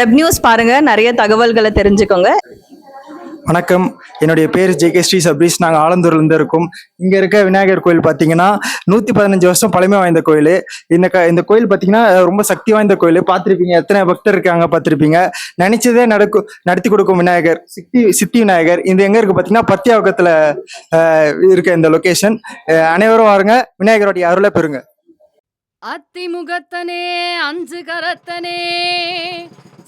Web news பாருங்க நிறைய தகவல்களை தெரிஞ்சுக்கோங்க. வணக்கம். என்னுடைய பேர் ஜே கே ஸ்ரீ சபீஷ் நாங்கள் ஆலந்தூர்லேருந்து இருக்கோம். இங்கே இருக்க விநாயகர் கோயில் பார்த்தீங்கன்னா நூற்றி பதினஞ்சு வருஷம் பழமை வாய்ந்த கோயில். இந்த க இந்த கோயில் பார்த்தீங்கன்னா ரொம்ப சக்தி வாய்ந்த கோயில். பார்த்துருப்பீங்க எத்தனை பக்தர் இருக்காங்க பார்த்துருப்பீங்க நினைச்சதே நடக்கும் நடத்தி கொடுக்கும் விநாயகர். சித்தி சித்தி விநாயகர். இது எங்கே இருக்கு பார்த்தீங்கன்னா பத்தியாவக்கத்தில் இருக்க இந்த லொக்கேஷன் அனைவரும் வாருங்க. விநாயகருடைய அருளை பெறுங்க. அத்திமுகத்தனே அஞ்சு கரத்தனே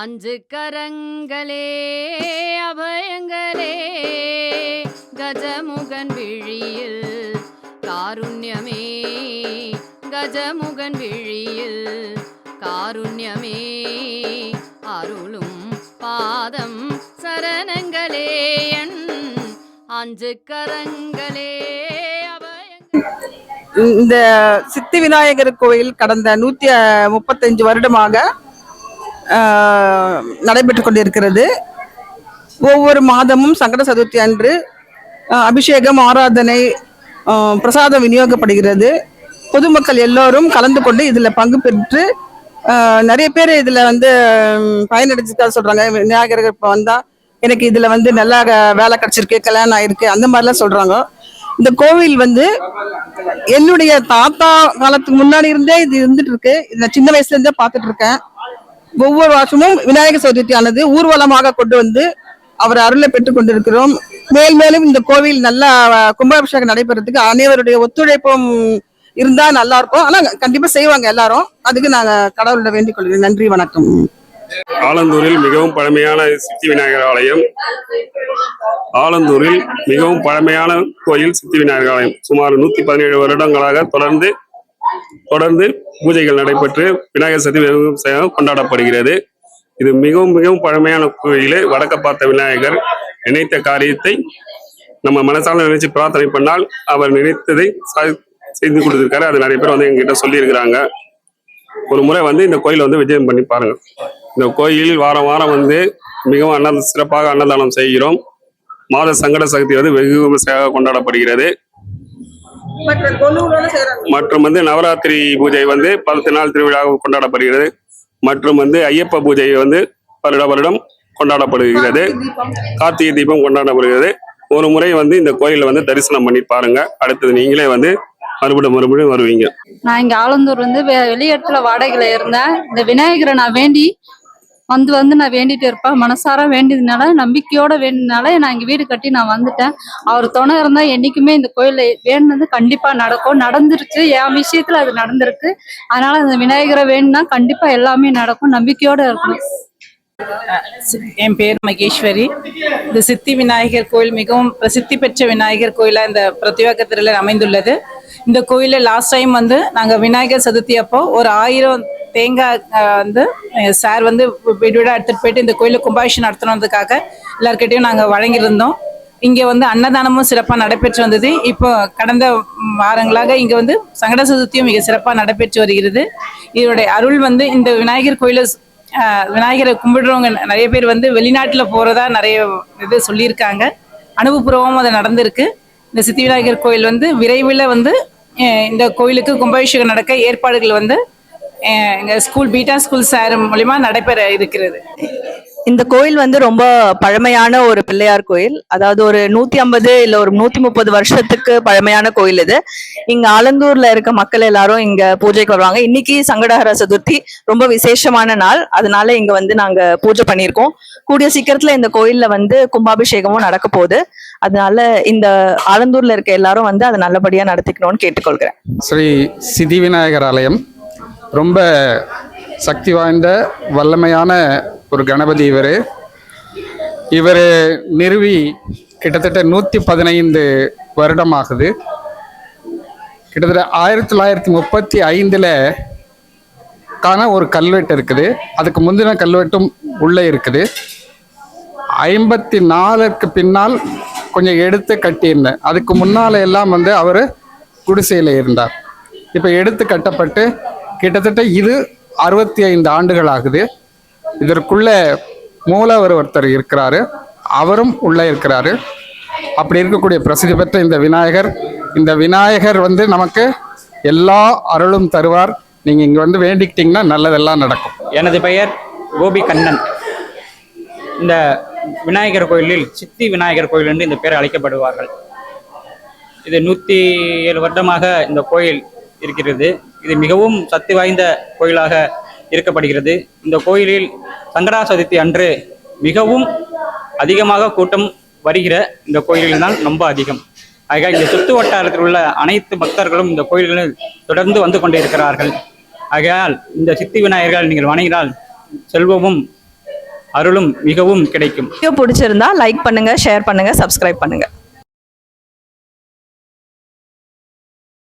அஞ்சு கரங்களே அபயங்களே. கஜமுகன் விழியில் காருண்யமே கஜமுகன் விழியில் காருண்யமே. அருளும் பாதம் சரணங்களே என் அஞ்சு கரங்களே இந்த சித்தி விநாயகர் கோயில் கடந்த நூத்தி முப்பத்தஞ்சு வருடமாக நடைபெற்று கொண்டிருக்கிறது. ஒவ்வொரு மாதமும் சங்கட சதுர்த்தி அன்று அபிஷேகம் ஆராதனை பிரசாதம் விநியோகப்படுகிறது. பொதுமக்கள் எல்லோரும் கலந்து கொண்டு இதில் பங்கு பெற்று நிறைய பேர் இதில் வந்து ஹம், பயனடைஞ்சிருக்கா சொல்கிறாங்க விநாயகர் இப்போ வந்தால் எனக்கு இதில் வந்து நல்லா வேலை கிடச்சிருக்கு கல்யாணம் ஆயிருக்கு அந்த மாதிரிலாம் சொல்கிறாங்க இந்த கோவில் வந்து என்னுடைய தாத்தா காலத்துக்கு முன்னாடி இருந்தே இது இருந்துட்டு இருக்கு. இதை நான் சின்ன வயசுல இருந்தே பார்த்துட்டு இருக்கேன். ஒவ்வொரு வருஷமும் விநாயகர் சதுர்த்தியானது ஊர்வலமாக கொண்டு வந்து அவர் அருளை பெற்றுக் கொண்டிருக்கிறோம். மேல் மேலும் இந்த கோவில் நல்லா கும்பாபிஷேகம் நடைபெறதுக்கு அனைவருடைய ஒத்துழைப்பும் இருந்தா நல்லா இருக்கும். ஆனா கண்டிப்பா செய்வாங்க எல்லாரும். அதுக்கு நாங்க கடவுளோட வேண்டிக் கொள்கிறேன் நன்றி வணக்கம். ஆலந்தூரில் மிகவும் பழமையான சித்தி விநாயகர் ஆலயம். ஆலந்தூரில் மிகவும் பழமையான கோயில் சித்தி விநாயகர் ஆலயம். சுமார் நூத்தி பதினேழு வருடங்களாக தொடர்ந்து தொடர்ந்து பூஜைகள் நடைபெற்று விநாயகர் சதுர்த்தி வெகு கொண்டாடப்படுகிறது. இது மிகவும் மிகவும் பழமையான கோயில். வடக்க பார்த்த விநாயகர் நினைத்த காரியத்தை நம்ம மனசால நினைச்சு பிரார்த்தனை பண்ணால் அவர் நினைத்ததை சா- செய்து கொடுத்துருக்காரு. அது நிறைய பேர் வந்து எங்ககிட்ட சொல்லியிருக்கிறாங்க. ஒரு முறை வந்து இந்த கோயிலை வந்து விஜயம் பண்ணி பாருங்க. இந்த கோயிலில் வாரம் வாரம் வந்து மிகவும் அன்ன சிறப்பாக அன்னதானம் செய்கிறோம். மாத சங்கட சக்தி வந்து வெகு விமர்சையாக கொண்டாடப்படுகிறது. மற்றும் வந்து நவராத்திரி பூஜை வந்து பத்து நாள் திருவிழாவாக கொண்டாடப்படுகிறது. மற்றும் வந்து ஐயப்ப பூஜை வந்து வருட வருடம் கொண்டாடப்படுகிறது. கார்த்திகை தீபம் கொண்டாடப்படுகிறது. ஒரு முறை வந்து இந்த கோயிலை வந்து தரிசனம் பண்ணி பாருங்க. அடுத்தது நீங்களே வந்து மறுபடியும் மறுபடியும் வருவீங்க. நான் இங்க ஆலந்தூர் வந்து வெளி இடத்துல வாடகையில இருந்தேன். இந்த விநாயகரை நான் வேண்டி வந்து வந்து நான் வேண்டிட்டு இருப்பேன் மனசார வேண்டியதுனால நம்பிக்கையோட வேண்டினால நான் எங்க வீடு கட்டி நான் வந்துட்டேன். அவர் துணை இருந்தா என்னைக்குமே இந்த கோயில்ல வேணுனது கண்டிப்பா நடக்கும். நடந்துருச்சு. என் விஷயத்துல அது நடந்திருக்கு. அதனால இந்த விநாயகரை வேணும்னா கண்டிப்பா எல்லாமே நடக்கும். நம்பிக்கையோட இருக்கணும். என் பேர் மகேஸ்வரி. இந்த சித்தி விநாயகர் கோயில் மிகவும் பிரசித்தி பெற்ற விநாயகர் கோயிலா இந்த பிரத்யேகத்தில் அமைந்துள்ளது. இந்த கோயிலில் லாஸ்ட் டைம் வந்து நாங்கள் விநாயகர் சதுர்த்தி அப்போ ஒரு ஆயிரம் தேங்காய் வந்து சார் வந்து வீடு வீடாக எடுத்துகிட்டு போயிட்டு இந்த கோயிலில் கும்பாபிஷன் நடத்தணுன்றதுக்காக எல்லாருக்கிட்டையும் நாங்கள் வழங்கியிருந்தோம். இங்கே வந்து அன்னதானமும் சிறப்பாக நடைபெற்று வந்தது. இப்போ கடந்த வாரங்களாக இங்கே வந்து சங்கட சதுர்த்தியும் மிக சிறப்பாக நடைபெற்று வருகிறது. இதனுடைய அருள் வந்து இந்த விநாயகர் கோயிலை ஆஹ் விநாயகரை கும்பிடுறவங்க நிறைய பேர் வந்து வெளிநாட்டில் போகிறதா நிறைய இது சொல்லியிருக்காங்க. அனுபவபூர்வமும் அது நடந்திருக்கு. இந்த சித்தி விநாயகர் கோயில் வந்து விரைவில் வந்து இந்த கோயிலுக்கு கும்பாபிஷேகம் நடக்க ஏற்பாடுகள் வந்து அஹ் எங்க ஸ்கூல் பீட்டா ஸ்கூல் சார் மூலிமா நடைபெற இருக்கிறது. இந்த கோயில் வந்து ரொம்ப பழமையான ஒரு பிள்ளையார் கோயில். அதாவது ஒரு நூத்தி ஐம்பது இல்ல ஒரு நூத்தி முப்பது வருஷத்துக்கு பழமையான கோயில் இது. இங்க ஆலந்தூர்ல இருக்க மக்கள் எல்லாரும் இங்க பூஜைக்கு வருவாங்க. இன்னைக்கு சங்கடஹர சதுர்த்தி ரொம்ப விசேஷமான நாள். அதனால இங்க வந்து நாங்க பூஜை பண்ணியிருக்கோம். கூடிய சீக்கிரத்துல இந்த கோயில்ல வந்து கும்பாபிஷேகமும் நடக்க போகுது. அதனால இந்த ஆலந்தூர்ல இருக்க எல்லாரும் வந்து அதை நல்லபடியா நடத்திக்கணும்னு கேட்டுக்கொள்கிறேன். ஸ்ரீ சித்தி விநாயகர் ஆலயம். ரொம்ப சக்தி வாய்ந்த வல்லமையான ஒரு கணபதி இவர். இவர் நிறுவி கிட்டத்தட்ட நூற்றி பதினைந்து வருடமாகுது. கிட்டத்தட்ட ஆயிரத்தி தொள்ளாயிரத்தி முப்பத்தி ஐந்தில் கான ஒரு கல்வெட்டு இருக்குது. அதுக்கு முந்தின கல்வெட்டும் உள்ளே இருக்குது. ஐம்பத்தி நாலுக்கு பின்னால் கொஞ்சம் எடுத்து கட்டியிருந்தேன். அதுக்கு முன்னால எல்லாம் வந்து அவர் குடிசையில் இருந்தார். இப்போ எடுத்து கட்டப்பட்டு கிட்டத்தட்ட இது அறுபத்தி ஐந்து ஆண்டுகள் ஆகுது இதற்குள்ள மூலவர் ஒருத்தர் இருக்கிறாரு. அவரும் உள்ளே இருக்கிறாரு. அப்படி இருக்கக்கூடிய பிரசித்தி பெற்ற இந்த விநாயகர் இந்த விநாயகர் வந்து நமக்கு எல்லா அருளும் தருவார். நீங்கள் இங்கே வந்து வேண்டிக்கிட்டிங்கன்னா நல்லதெல்லாம் நடக்கும். எனது பெயர் கோபி கண்ணன் இந்த விநாயகர் கோயிலில் சித்தி விநாயகர் கோயில் என்று இந்த பெயர் அழைக்கப்படுவார்கள். இது நூற்றி ஏழு வருடமாக இந்த கோயில் இருக்கிறது. இது மிகவும் சக்தி வாய்ந்த கோயிலாக இருக்கப்படுகிறது இந்த கோயிலில் சங்கடா சதுர்த்தி அன்று மிகவும் அதிகமாக கூட்டம் வருகிற இந்த கோயிலில் தான் ரொம்ப அதிகம். ஆக இந்த சுற்று வட்டாரத்தில் உள்ள அனைத்து பக்தர்களும் இந்த கோயில்களில் தொடர்ந்து வந்து கொண்டிருக்கிறார்கள். ஆகையால் இந்த சித்தி விநாயகர்கள் நீங்கள் வணங்கினால் செல்வமும் அருளும் மிகவும் கிடைக்கும். பிடிச்சிருந்தா லைக் பண்ணுங்க ஷேர் பண்ணுங்க சப்ஸ்கிரைப் பண்ணுங்க.